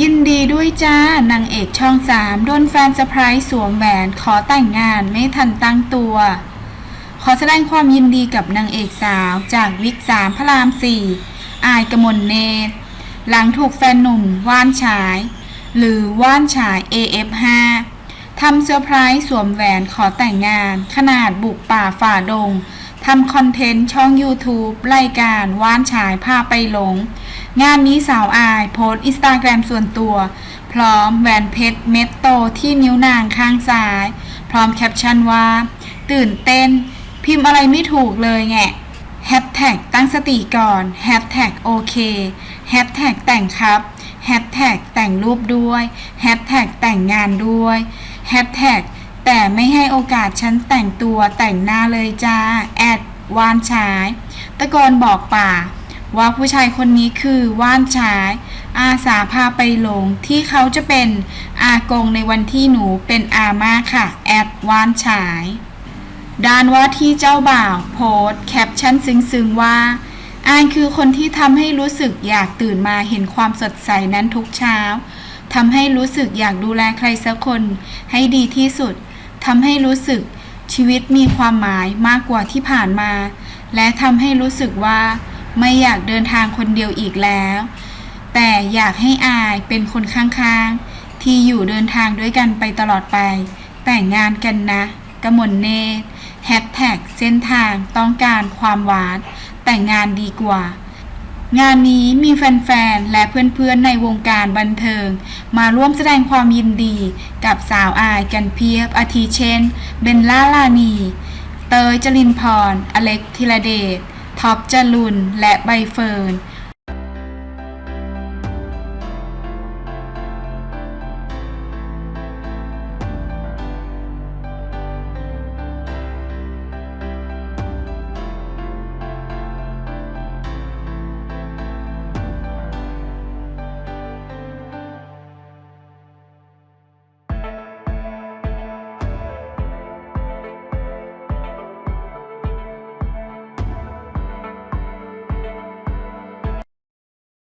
ยินดีด้วยจ้านางเอกช่องสามโดนแฟนเซอร์ไพรส์สวมแหวนขอแต่งงานไม่ทันตั้งตัว ขอแสดงความยินดีกับนางเอกสาวจากวิกสามพระรามสี่อายกมลเนตร หลังถูกแฟนหนุ่มว่านฉาย หรือว่านฉาย AF5 ทำเซอร์ไพรส์สวมแหวนขอแต่งงาน ขนาดบุกป่าฝ่าดงทำคอนเทนต์ช่อง YouTube รายการว่านฉายพาไปหลง งานนี้สาวอายโพสต์อินสตาแกรมส่วนตัว พร้อมแหวนเพชรเม็ดโตที่นิ้วนางข้างซ้าย พร้อมแคปชั่นว่า ตื่นเต้น พิมพ์อะไรไม่ถูกเลยแงะแฮชแท็กตั้งสติก่อนแฮชแท็กโอเคแฮชแท็กแต่งครับแฮชแท็กแต่งรูปด้วยแฮชแท็กแต่งงานด้วยแฮชแท็กแต่ไม่ให้โอกาสฉันแต่งตัวแต่งหน้าเลยจ้า แอดวานชาย ตะโกนบอกป่า ว่าผู้ชายคนนี้คือว่านชาย อาสาพาไปหลงที่เขาจะเป็นอากงในวันที่หนูเป็นอาม่าค่ะ แอดว่านชาย ด้านว่าที่เจ้าบ่าวโพสต์แคปชั่นซึ้งๆว่าอายคือคนที่ทำให้รู้สึกอยากตื่นมาเห็นความสดใสนั้นทุกเช้าทำให้รู้สึกอยากดูแลใครสักคน ให้ดีที่สุดทำให้รู้สึกชีวิตมีความหมายมากกว่าที่ผ่านมา และทำให้รู้สึกว่า ไม่อยากเดินทางคนเดียวอีกแล้ว แต่อยากให้อายเป็นคนข้างๆ ที่อยู่เดินทางด้วยกันไปตลอดไป แต่งงานกันนะกมลเนตรแฮชแท็กเส้นทางต้องการความหวาน แต่งงานดีกว่า งานนี้มีแฟนๆ และเพื่อนๆ ในวงการบันเทิง มาร่วมแสดงความยินดีกับสาวอายกันเพียบอาทิเช่น เบนล่าลานี เตยจรินพร อเล็กธิรเดช ท็อปจรุนและใบเฟิร์น